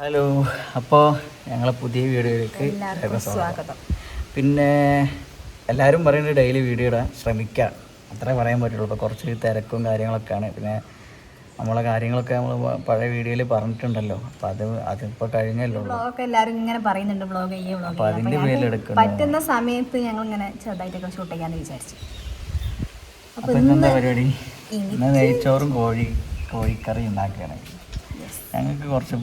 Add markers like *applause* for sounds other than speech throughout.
Hello അപ്പോൾ ഞങ്ങളെ പുതിയ വീഡിയോയിലേക്ക് സ്വാഗതം. പിന്നെ എല്ലാവരും പറയുന്നത് ഡെയിലി വീഡിയോ ഇടാൻ ശ്രമിക്കുക അത്രേ പറയാൻ പറ്റുള്ളൂ. അപ്പോൾ കുറച്ച് തിരക്കും കാര്യങ്ങളൊക്കെയാണ്. പിന്നെ നമ്മളെ കാര്യങ്ങളൊക്കെ നമ്മൾ പഴയ വീഡിയോയിൽ പറഞ്ഞിട്ടുണ്ടല്ലോ. അപ്പോൾ അത് അതിപ്പോൾ കഴിഞ്ഞല്ലോ എല്ലാവരും ഇങ്ങനെ പറയുന്നുണ്ട് ബ്ലോഗ് ചെയ്യേ വ്ളോഗ് അപ്പോൾ അതിന്റെ പേരിലെടുക്കുന്നു പറ്റുന്ന സമയത്ത് ഞങ്ങൾ ഇങ്ങനെ ചെറുതായിട്ടൊക്കെ ഷൂട്ട് ചെയ്യാന്ന് വിചാരിച്ചു. അപ്പോൾ ഇന്നെന്താ പരിപാടി? ഇന്ന് നെയ്ച്ചോറും കോഴി കോഴിക്കറി ഉണ്ടാക്കുകയാണ്. ഞങ്ങൾക്ക് കുറച്ച്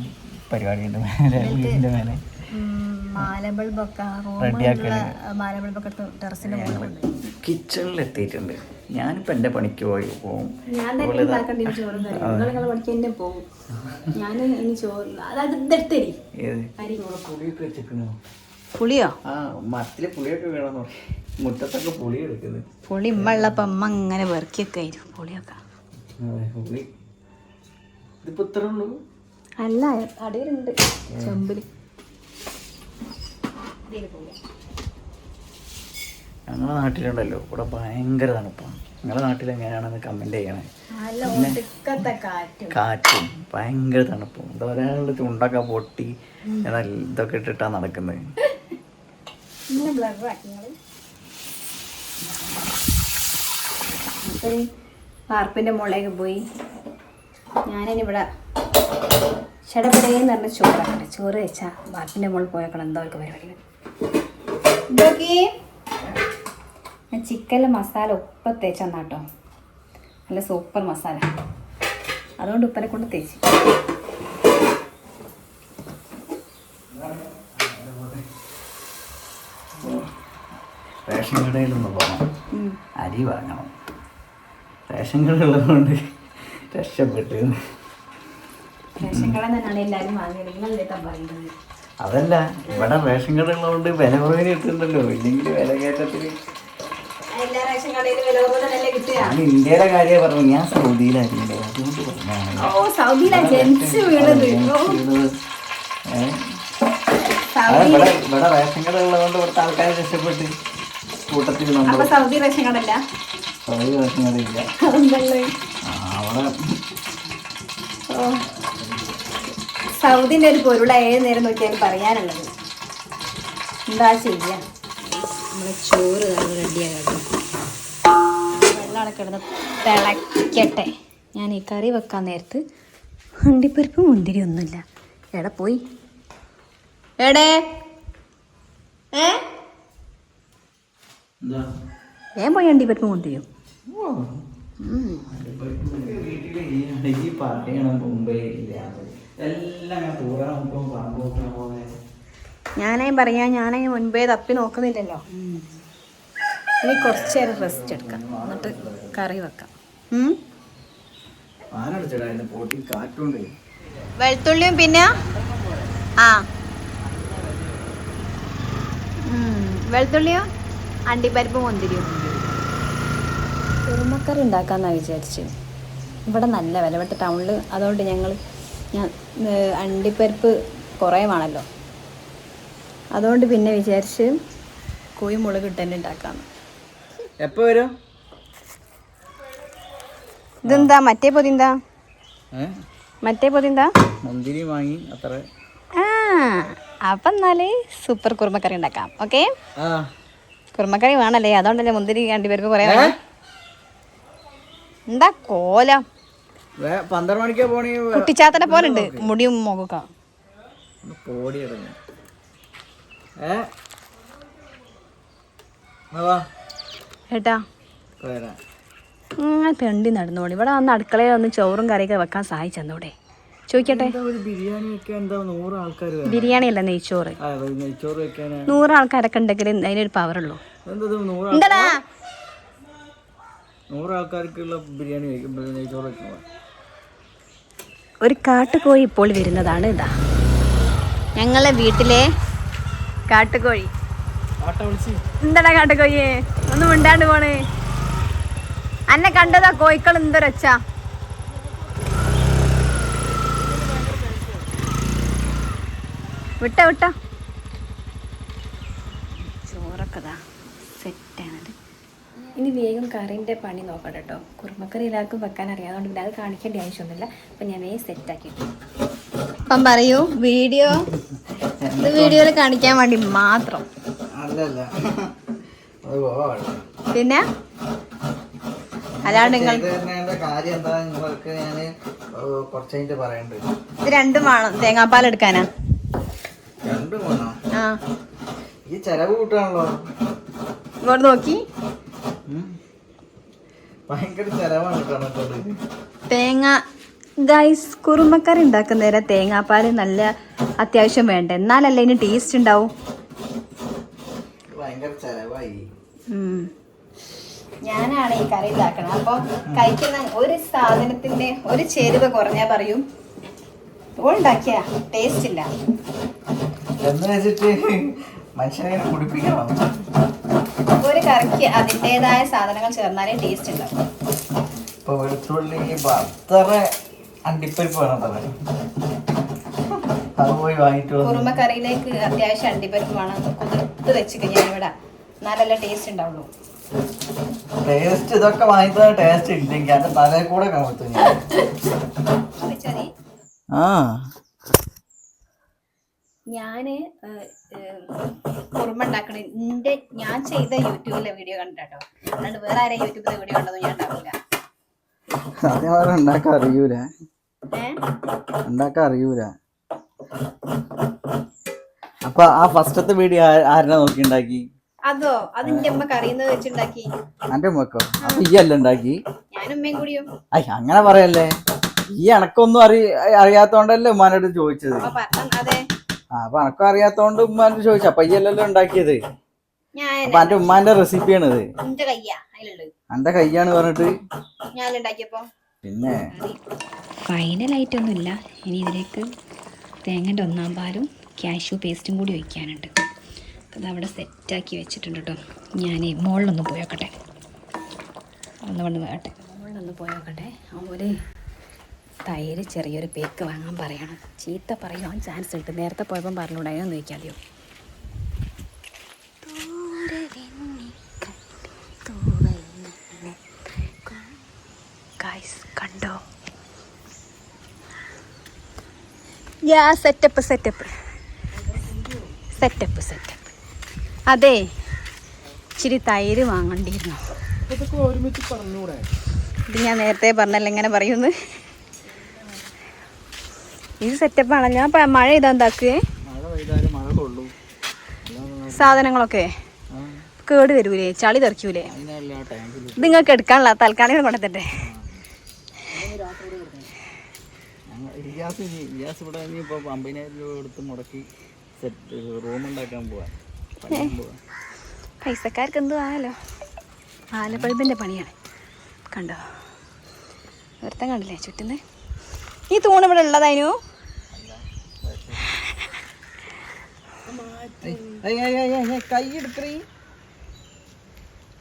പരിപാടിയുണ്ട്. മേലെ വീടിന്റെ മേലെ. മാല ബൾബൊക്കെ റെഡിയാക്കൽ. റൂമിലുള്ള മാല ബൾബൊക്കെ ടെറസിന്റെ കിച്ചണിൽ എത്തിയിട്ടുണ്ട് ഞാനിപ്പോൾ എന്റെ പണിക്ക് പോയി പോകും ഞാൻ പോകും ഞാൻ ഇനി ചോറ് അതായത് ഇതെടുത്തരി പുളിയോ? ആ മരത്തിൽ പുളിയൊക്കെ വേണം മുറ്റത്തൊക്കെ പുളി എടുക്കുന്നത്. പുളി ഉമ്മ ഉള്ളപ്പോ അമ്മ അങ്ങനെ വെറുക്കിയൊക്കെ ആയിരുന്നു പുളിയൊക്കെ. പുളി. ഇതിപ്പോ ഇത്ര ഉള്ളൂ? അല്ല അടിയിലുണ്ട് ചെമ്പിൽ. ഞങ്ങളുടെ നാട്ടിലുണ്ടല്ലോ. ഇവിടെ ഭയങ്കര തണുപ്പാണ് നിങ്ങളുടെ നാട്ടിൽ എങ്ങനെയാണെന്ന് കമന്റ് ചെയ്യണേ. കാറ്റും. കാറ്റും. ഭയങ്കര തണുപ്പും. എന്താ ഒരാളുടെ ചുണ്ടൊക്കെ പൊട്ടി ഇതൊക്കെ ഇട്ടിട്ടാണ് നടക്കുന്നത്. വാർപ്പിന്റെ മുകളിലേക്ക് പോയി. ഞാനിവിടെ ചടപടേന്ന് പറഞ്ഞ ചോറാക്കട്ടെ ചോറ് വെച്ചാൽ വാർപ്പിന്റെ മുകളിൽ പോയേക്കണം. എന്തോ അവർക്ക് പരിപാടികൾ ഇതൊക്കെ ഞാൻ ചിക്കനിലെ മസാല ഉപ്പ തേച്ചെന്നാട്ടോ നല്ല സൂപ്പർ മസാല അതുകൊണ്ട് ഉപ്പനെ കൊണ്ട് തേച്ച്. റേഷൻ കടയിലൊന്ന് പോകണം. അരി വാങ്ങണം. റേഷൻ കട ഉള്ളതുകൊണ്ട് രക്ഷപ്പെട്ടു. എല്ലാവരും വാങ്ങിയത്. നിങ്ങളല്ലേ പറയുന്നത്? അതല്ല ഇവിടെ റേഷൻ കട ഉള്ളതുകൊണ്ട് വില കുറവിന് കിട്ടുന്നുണ്ടല്ലോ. ഇല്ലെങ്കിൽ വില കയറ്റത്തിന് ഞാൻ ഇന്ത്യയിലെ കാര്യം പറഞ്ഞു ഞാൻ സൗദിയിലായിരുന്നില്ലേ? അതുകൊണ്ട് ഇവിടെ ഇവിടെ റേഷൻ കട ഉള്ളതുകൊണ്ട് ഇവിടുത്തെ ആൾക്കാർ രക്ഷപ്പെട്ട് കൂട്ടത്തിൽ നമ്മൾ സൗദി റേഷൻ കടല്ല സൗദി റേഷൻ കട ഇല്ല അവിടെ ഓ സൗദിന്റെ ഒരു പൊരുള ഏത് നേരം നോക്കിയാലും പറയാനുള്ളത്. എന്താ ചെയ്യാം? നമ്മളെ ചോറ് റെഡിയാകട്ടെ വെള്ളമാണ് കിടന്ന് തിളയ്ക്കട്ടെ. ഞാൻ ഈ കറി വെക്കാൻ നേരത്ത് അണ്ടിപ്പരിപ്പ് മുന്തിരി ഒന്നുമില്ല. എട പോയി. എടേ. ഏ? വേഗം പോയി അണ്ടിപ്പരിപ്പ് മുന്തിരിയോ. പറയണം മുമ്പേ ഇല്ല ഞാനേ പറയാ ഞാനേ മുൻപേ തപ്പി നോക്കുന്നില്ലല്ലോ. ഇനി കുറച്ച് നേരം റെസ്റ്റ് എടുക്കാം. എന്നിട്ട് കറി വെക്കാം. വെളുത്തുള്ളിയും പിന്നെ? ആ. വെളുത്തുള്ളിയും അണ്ടിപ്പരിപ്പ് മുന്തിരിയും. കുറുമക്കറി ഉണ്ടാക്കാമെന്നാണ് വിചാരിച്ചത്. ഇവിടെ നല്ല വില ടൗണിൽ അതുകൊണ്ട് ഞങ്ങൾ ഞാൻ അണ്ടിപ്പരിപ്പ് കുറേ വേണമല്ലോ. അതുകൊണ്ട് പിന്നെ വിചാരിച്ച് കോഴി മുളക് ഇട്ട് തന്നെ ഉണ്ടാക്കാമെന്ന് എപ്പോ വരും? ഇതെന്താ മറ്റേ പൊതിന്താ? മറ്റേ പൊതിന്താ? മുന്തിരി വാങ്ങി അത്ര. ആ അപ്പം എന്നാൽ സൂപ്പർ കുറുമക്കറി ഉണ്ടാക്കാം ഓക്കെ? ആ. കുറുമക്കറി വേണല്ലേ അതുകൊണ്ടല്ലേ മുന്തിരി രണ്ടുപേർക്ക് കുറേ എന്താ കോലം? പന്ത്രണ്ട് മണിക്കാ പോണി കുട്ടിച്ചാത്തനെ പോലെ ഉണ്ട് മുടിയും മുഖക്ക പോടി ഇടഞ്ഞു ഏ? ഏട്ടാ. തെണ്ടി നടന്നോളി. ഇവിടെ വന്ന് അടുക്കളയിൽ ഒന്ന് ചോറും കറിയൊക്കെ വെക്കാൻ സഹായിച്ചോടെ ചോദിക്കട്ടെ. ബിരിയാണി അല്ല നെയ്ച്ചോറ്. നൂറ് ആൾക്കാരൊക്കെ ഉണ്ടെങ്കിൽ അതിനൊരു പവറുള്ളൂ എന്താ നൂറ് ആൾക്കാർക്കുള്ള ബിരിയാണി നെയ്ച്ചോറ് ഒരു കാട്ടുകോഴി ഇപ്പോൾ വരുന്നതാണ് ഇതാ. ഞങ്ങളെ വീട്ടിലെ കാട്ടുകോഴി. എന്താടാ കാട്ടുകോഴിയെ ഒന്നും മിണ്ടാണ്ട് പോണേ. അന്നെ കണ്ടതാ കോഴിക്കൾ എന്തൊരൊച്ച. വിട്ട വിട്ട. ചോറൊക്കെ സെറ്റാണത് ഇനി വേഗം കറിന്റെ പണി നോക്കണം കേട്ടോ. കുറുമക്കറി എല്ലാവർക്കും വെക്കാൻ അറിയാതുകൊണ്ട് പിന്നെ അത് കാണിക്കേണ്ട ആവശ്യമൊന്നുമില്ല. അപ്പം ഞാൻ വേഗം സെറ്റാക്കി അപ്പം പറയൂ വീഡിയോ? ഇത് വീഡിയോയിൽ കാണിക്കാൻ വേണ്ടി മാത്രം. പിന്നെ? അല്ലാണ്ട് നിങ്ങൾ ചെയ്ത് കാര്യം എന്താ നിങ്ങൾക്ക് ഞാൻ കുറച്ച് കഴിഞ്ഞിട്ട് ഇത് രണ്ടും വേണം തേങ്ങാപ്പാൽ എടുക്കാനാ? ആ. ഈ ചെലവ് കൂട്ടാണല്ലോ. ഇങ്ങോട്ട് നോക്കി. ഭയങ്കര ചെലവാണ് കണക്കോട് തേങ്ങ. ഗൈസ് കുറുമക്കറി ഉണ്ടാക്കുന്നേരം തേങ്ങാപ്പാൽ നല്ല അത്യാവശ്യം വേണ്ട? എന്നാലല്ലേ ഇതിന് ടേസ്റ്റ് ഉണ്ടാവും. ഞാനാണ് ഈ കറി ഇതാക്കണം അപ്പോൾ കഴിക്കുന്ന ഒരു സാധനത്തിന്റെ ഒരു ചേരുവ കുറഞ്ഞാ പറയും ഉണ്ടാക്കിയ? ടേസ്റ്റ് ഇല്ല. എന്ന് വെച്ചിട്ട്? മനുഷ്യനെ കുടിപ്പിക്കണം. ഒരു കറിക്ക് അതിന്റെതായ സാധനങ്ങൾ ചേർന്നാലേ ടേസ്റ്റ് ഉണ്ടാവും. ഇപ്പൊ വെളുത്തുള്ളി അത്ര അണ്ടിപ്പരിപ്പ് വേണം അത് പോയി വാങ്ങിട്ട് കുറുമക്കറിയിലേക്ക് അത്യാവശ്യം അണ്ടിപ്പരിപ്പ് വേണം. കുതിർത്ത് വെച്ച് കഴിഞ്ഞാൽ ഇവിടെ നല്ല ടേസ്റ്റ് ഉണ്ടാവുള്ളൂ. ടേസ്റ്റ് ഇതൊക്കെ വാങ്ങിത്തന്ന ടേസ്റ്റ് ഇല്ലെങ്കിൽ അതിന്റെ തലയിൽ കൂടെ കമത്തു ഞാൻ. ആ. ഞാൻ കുറുമ ഉണ്ടാക്കണ എന്റെ ഞാൻ ചെയ്ത യൂട്യൂബിലെ വീഡിയോ കണ്ടിട്ടോ അല്ലാണ്ട് വേറെ ആരെയും യൂട്യൂബിലെ വീഡിയോ കണ്ടതൊന്നും ഞാൻ ഉണ്ടാവില്ല ഉണ്ടാക്കാൻ അറിയൂല. ഉണ്ടാക്കാൻ അറിയൂല. അപ്പൊ ആ ഫസ്റ്റത്തെ വീഡിയോ ആരെന്നെ നോക്കി ഉണ്ടാക്കി? അതോ? അത് എന്റെ അമ്മ കറിയുന്നത് വെച്ചുണ്ടാക്കി? എന്റെ അമ്മക്കോ അപ്പൊ ഈ അല്ല ഉണ്ടാക്കി? ഞാനും കൂടിയോ. അങ്ങനെ പറയല്ലേ? ഈ എനക്കൊന്നും അറി അറിയാത്തോണ്ടല്ലേ ഉമ്മാനോട് ചോദിച്ചത്. അതെ ആ അപ്പൊ അനക്കും അറിയാത്തോണ്ട് ഉമ്മാനോട് ചോദിച്ചു. അപ്പൊ ഈ ഉണ്ടാക്കിയത്. ഞാൻ അപ്പൊ എന്റെ ഉമ്മാന്റെ റെസിപ്പിയാണിത്. എന്റെ കയ്യാ അതിലുള്ളത്. എന്റെ കയ്യാണ് പറഞ്ഞിട്ട്. ഞാൻ ഫൈനൽ പിന്നെ? ഫൈനലായിട്ടൊന്നുമില്ല ഇനി ഇതിലേക്ക് തേങ്ങന്റെ ഒന്നാം പാലും കാഷ്യൂ പേസ്റ്റും കൂടി ഒഴിക്കാനുണ്ട്. അത് അവിടെ സെറ്റാക്കി വെച്ചിട്ടുണ്ട് കേട്ടോ ഞാൻ മുകളിലൊന്ന് പോയോക്കട്ടെ. ഒന്ന് വന്ന് വേട്ടെ മുകളിലൊന്ന് പോയോക്കട്ടെ ഒരു തൈര് ചെറിയൊരു പേക്ക് വാങ്ങാൻ പറയണം. ചീത്ത പറയാൻ ചാൻസ് ഉണ്ട്. നേരത്തെ പോയപ്പം പറഞ്ഞുകൂടെ എന്ന് ചോദിക്കാതെയോ? കണ്ടോ? യാ സെറ്റപ്പ് സെറ്റപ്പ് സെറ്റപ്പ് സെറ്റപ്പ് അതെ. ഇച്ചിരി തൈര് വാങ്ങണ്ടിരുന്നു ഇതൊക്കെ ഒരുമിച്ച് പറഞ്ഞൂടെ ഇത് ഞാൻ നേരത്തെ പറഞ്ഞല്ലോ ഇങ്ങനെ പറയുന്നു ഇത് സെറ്റപ്പാണ് ഞാൻ മഴ ഇതാ എന്താക്കേ? സാധനങ്ങളൊക്കെ കേട് വരൂലേ? ചളി തെറിക്കൂലേ? ഇത് നിങ്ങൾക്ക് എടുക്കാനുള്ള തൽക്കാലം കൊണ്ടുത്തട്ടെ. പൈസക്കാർക്ക് എന്തു ആയാലോ ആലപ്പഴുപ്പിന്റെ പണിയാണ്. കണ്ടോ? ഒരുത്തം കണ്ടില്ലേ ചുറ്റുന്ന് ഈ തൂണ് ഇവിടെ ഉള്ളതായിരുന്നു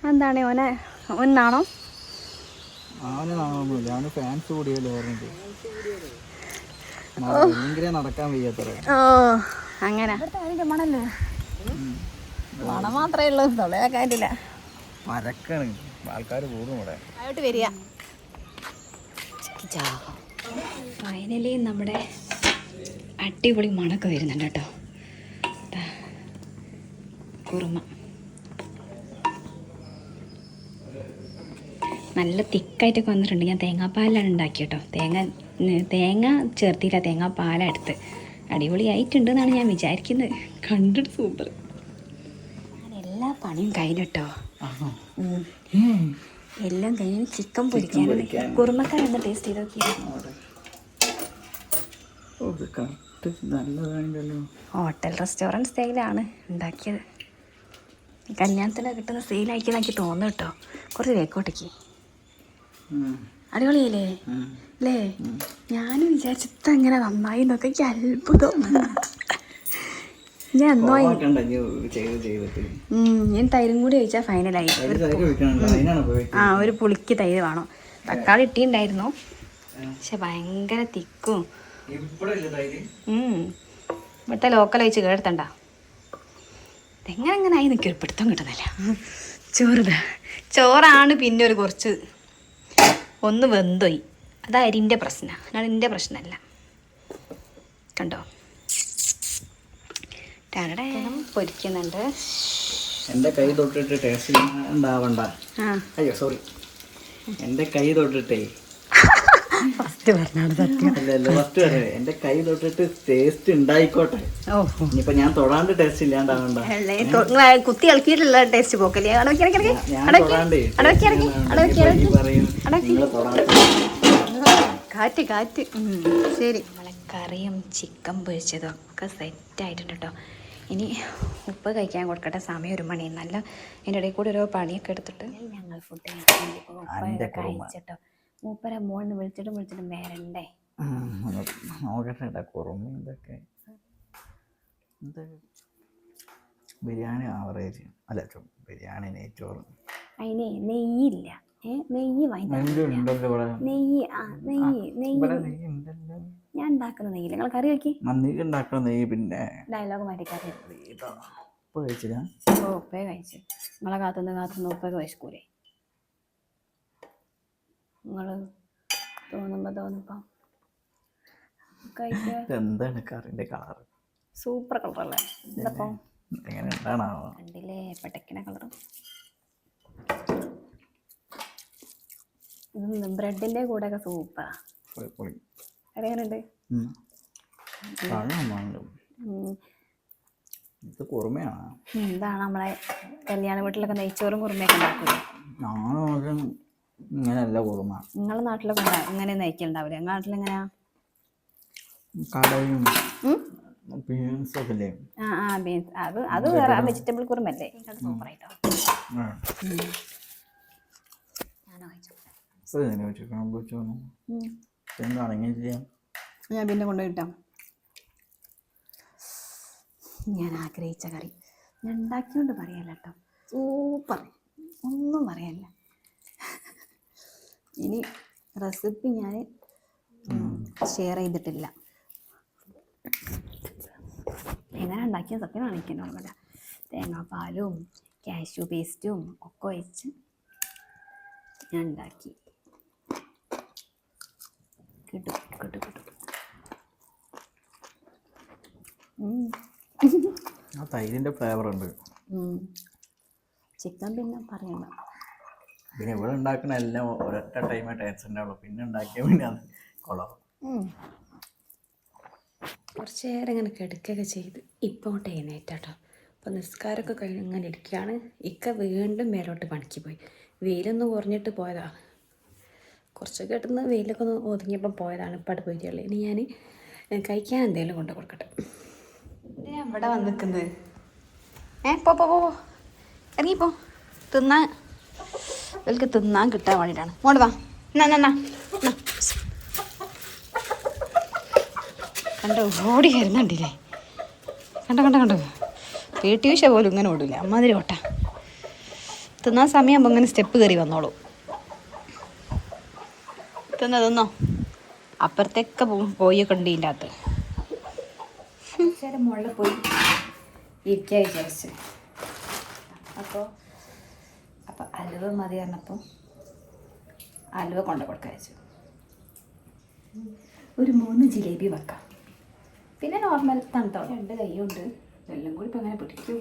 എന്താണ് ഓനെ ഒന്നാണോ ഫാൻസ് നടക്കാൻ വയ്യാത്തറ ഓ അങ്ങനെ. മണല്ലേ? മണം മാത്രമേ ഉള്ളൂ തൊള്ളയാ കാര്യമില്ല മരക്കാണ് ആൾക്കാർ കൂടും ഇവിടെ. ആയിട്ട് വരിക. ഫൈനലി നമ്മുടെ അടിപൊളി മണക്ക് വരുന്നുണ്ട് കേട്ടോ. കുറുമ. നല്ല തിക്കായിട്ടൊക്കെ വന്നിട്ടുണ്ട്. ഞാൻ തേങ്ങാപ്പാലാണ് ഉണ്ടാക്കി കേട്ടോ. തേങ്ങ തേങ്ങ ചേർത്തില്ല തേങ്ങാപ്പാലെടുത്ത് അടിപൊളി അടിപൊളിയായിട്ടുണ്ട് എന്നാണ് ഞാൻ വിചാരിക്കുന്നത്. കണ്ടിട്ട് സൂപ്പർ ഞാൻ എല്ലാ പണിയും കഴിഞ്ഞിട്ടോ എല്ലാം കഴിഞ്ഞ് ചിക്കൻ പൊരിക്കാൻ കുറുമക്കറി ഒന്ന് ടേസ്റ്റ് ചെയ്ത് നോക്കിയാൽ ഹോട്ടൽ റെസ്റ്റോറന്റ് സ്റ്റൈലാണ് ഉണ്ടാക്കിയത്. കല്യാണത്തിന് കിട്ടുന്ന സെയിലായിരിക്കും എനിക്ക് തോന്നുന്നു കേട്ടോ. കുറച്ച് വേക്കോട്ടേക്ക് അടിപൊളിയല്ലേ? അല്ലേ ഞാനും വിചാരിച്ചിട്ട് അങ്ങനെ നന്നായി എന്നൊക്കെ എനിക്ക് അത്ഭുതം. *laughs* ഞാൻ എന്നോ ഞാൻ തൈരും കൂടി ചോദിച്ചാൽ ഫൈനലായി ആ ഒരു പുളിക്ക് തൈര് വേണം. തക്കാളി ഇട്ടിണ്ടായിരുന്നു. പക്ഷെ ഭയങ്കര തിക്കും. ഇവിടുത്തെ ലോക്കൽ വെച്ച് കേടുത്തണ്ട. എങ്ങനെ എങ്ങനെ ആയി നിൽക്കും പിടുത്തം കിട്ടുന്നില്ല. ചോറ് ചോറാണ് പിന്നെ ഒരു കുറച്ച് ഒന്ന് വെന്തോയി. അത് അരിന്റെ പ്രശ്നമാണ് അതിന്റെ എന്റെ പ്രശ്നമല്ല കണ്ടോ? ടടടേ പൊരിക്കുന്നുണ്ട്. എന്റെ കൈ തൊട്ടിട്ട് ടേസ്റ്റ് ഉണ്ടാവണ്ട അയ്യോ സോറി എന്റെ കൈ തൊട്ടിട്ടേ. ഫസ്റ്റ് പറഞ്ഞാണ് സത്യം. ഫസ്റ്റ് എന്റെ കൈ തൊട്ടിട്ട് ടേസ്റ്റ് ഉണ്ടായിക്കോട്ടെ ഓ ഇനിയിപ്പോ ഞാൻ തൊടാണ്ട് ടേസ്റ്റ് ഇല്ലാണ്ടാവണ്ട. കുത്തി ഇളക്കിയിട്ടുള്ള ടേസ്റ്റ് പോക്കല്ലേ? കാറ്റ് കാറ്റ്. ശരി. നമ്മളെ കറിയും ചിക്കൻ പൊരിച്ചതും ഒക്കെ സെറ്റ് ആയിട്ടുണ്ട് കേട്ടോ ഇനി ഉപ്പ് കഴിക്കാൻ കൊടുക്കട്ടെ. സമയം ഒരു മണി. നല്ല എന്റെ ഇടയിൽ കൂടി ഒരു പണിയൊക്കെ എടുത്തിട്ട്. ഞങ്ങൾ ഫുഡ് കുറുമ. കഴിച്ചിട്ടോ? മൂപ്പരെ മോളിന് വിളിച്ചിട്ടും വിളിച്ചിട്ടും വരണ്ടേ നോക്കട്ടെ കുറുമ ഇതൊക്കെ ബിരിയാണി ആവറേജ് അല്ല ബിരിയാണി നെയ്ച്ചോറ്. അതിനെ നെയ്യില്ല. നെയ്യ് വാങ്ങി നെയ്യ് ആ നെയ്യ് നെയ്യ് ഇവിടെ നെയ്യ് ഉണ്ടല്ലോ. ഞാൻ ഉണ്ടാക്കുന്ന നെയ്യ് നിങ്ങൾ കറി വെക്കി. നീ ഉണ്ടാക്കുന്ന നെയ്യ് പിന്നെ. ഡയലോഗ് മാറ്റി കറി ഇതാ ഇപ്പൊ കഴിച്ചില്ല. ഓ ഉപ്പേ കഴിച്ചു. നിങ്ങളെ കാത്തുനിന്ന് കാത്തുനിന്ന് ഉപ്പൊക്കെ കഴിക്കൂലേ നിങ്ങൾ തോന്നുമ്പോ തോന്നുമ്പോ എന്താണ് കറിന്റെ കളർ സൂപ്പർ കളറല്ലേ എന്തപ്പം എങ്ങനെ ഉണ്ടാണാവോ കണ്ടില്ലേ പെട്ടക്കിന കളർ ബ്രെഡിന്റെ കൂടെ ഒക്കെ സൂപ്പറാ ഉം. ഇത് കുറുമയാണ്. നമ്മളെ കല്യാണ വീട്ടിലൊക്കെ നെയ്ച്ചോറും കുറുമയൊക്കെ ഉണ്ടാക്കൂലേ? ഞാനും ഇങ്ങനെയല്ല കുറുമ. നിങ്ങളെ നാട്ടിലൊക്കെ ഇങ്ങനെ നയിക്കലുണ്ടാവില്ലേ നിങ്ങളുടെ നാട്ടിൽ എങ്ങനെയാ? കടയും? ബീൻസ് ഒക്കെ ആ ആ ബീൻസ്. അത് അത് വേറെ വെജിറ്റബിൾ കുറുമല്ലേ അത്. ഞാനോ ഞാൻ പിന്നെ കൊണ്ടുപോയിട്ടാ ഞാൻ ആഗ്രഹിച്ച കറി ഞാൻ ഉണ്ടാക്കിയോണ്ട് പറയല്ല കേട്ടോ. സൂപ്പർ. ഒന്നും പറയല്ല. ഇനി റെസിപ്പി ഞാൻ ഷെയർ ചെയ്തിട്ടില്ല. എങ്ങനെ ഉണ്ടാക്കിയ സത്യം കാണിക്കാൻ ഓർമ്മയില്ല. തേങ്ങാപ്പാലും കാഷ്യൂ പേസ്റ്റും ഒക്കെ ഒഴിച്ച് ഞാൻ ഉണ്ടാക്കി. കിട്ടു കിട്ടും കിട്ടും. ആ തൈരിന്റെ ഫ്ലേവർ ഉണ്ട്. ചിക്കൻ പിന്നെ പറയണം പിന്നെ ഇവിടെ ഉണ്ടാക്കുന്ന എല്ലാം ഒരൊറ്റ ടൈമേ ടേസ്റ്റ് ഉണ്ടാവുള്ളൂ പിന്നെ ഉണ്ടാക്കിയ പിന്നെ അത് കൊള്ളാം. കുറച്ച് നേരം ഇങ്ങനെ കിടക്കുകയൊക്കെ ചെയ്ത് ഇപ്പോൾ എഴുന്നേറ്റാട്ടോ അപ്പോൾ നിസ്കാരമൊക്കെ കഴിഞ്ഞ് ഇങ്ങനെ ഇരിക്കുകയാണ്. ഇക്ക വീണ്ടും മേലോട്ട് പണിക്ക് പോയി. വെയിലൊന്ന് കുറഞ്ഞിട്ട് പോയതാ. കുറച്ചൊക്കെ കേട്ടെന്ന് വെയിലൊക്കെ ഒന്ന് ഒതുങ്ങിയപ്പോൾ പോയതാണ് ഇപ്പം അടുപ്പ് പോയിട്ടുള്ളത് ഇനി ഞാൻ കഴിക്കാൻ എന്തെങ്കിലും കൊണ്ട് കൊടുക്കട്ടെ. ഞാൻ ഇവിടെ വന്ന് നിൽക്കുന്നത് ഏ പോ പോ പോ. ഇറങ്ങിപ്പോ തിന്നാൻ ഇവർക്ക് തിന്നാൻ കിട്ടാൻ വേണ്ടിയിട്ടാണ് ഇങ്ങോട്ട് വാ. എന്നാ കണ്ടോ ഓടി കരുന്നുണ്ടില്ലേ കണ്ട കണ്ട കണ്ടോ? പി ടി പോലും ഇങ്ങനെ ഓടില്ല അമ്മാതിരി ഓട്ട. തിന്നാൻ സമയമാകുമ്പോൾ ഇങ്ങനെ സ്റ്റെപ്പ് കയറി വന്നോളൂ. തിന്നോ അപ്പുറത്തേക്കെ പോയി ഉണ്ട് അകത്ത്. മുകളിൽ പോയി ഇരിക്കാൻ വിചാരിച്ച്. അപ്പോൾ അപ്പോൾ അലുവ മതി പറഞ്ഞപ്പോൾ അലുവ കൊണ്ട് കൊടുക്കാൻ ഒരു മൂന്ന് ജിലേബി വെക്കാം. പിന്നെ നോർമൽ തണുത്തോ രണ്ട് കൈയുണ്ട് എല്ലാം കൂടി ഇപ്പം അങ്ങനെ പിടിക്കും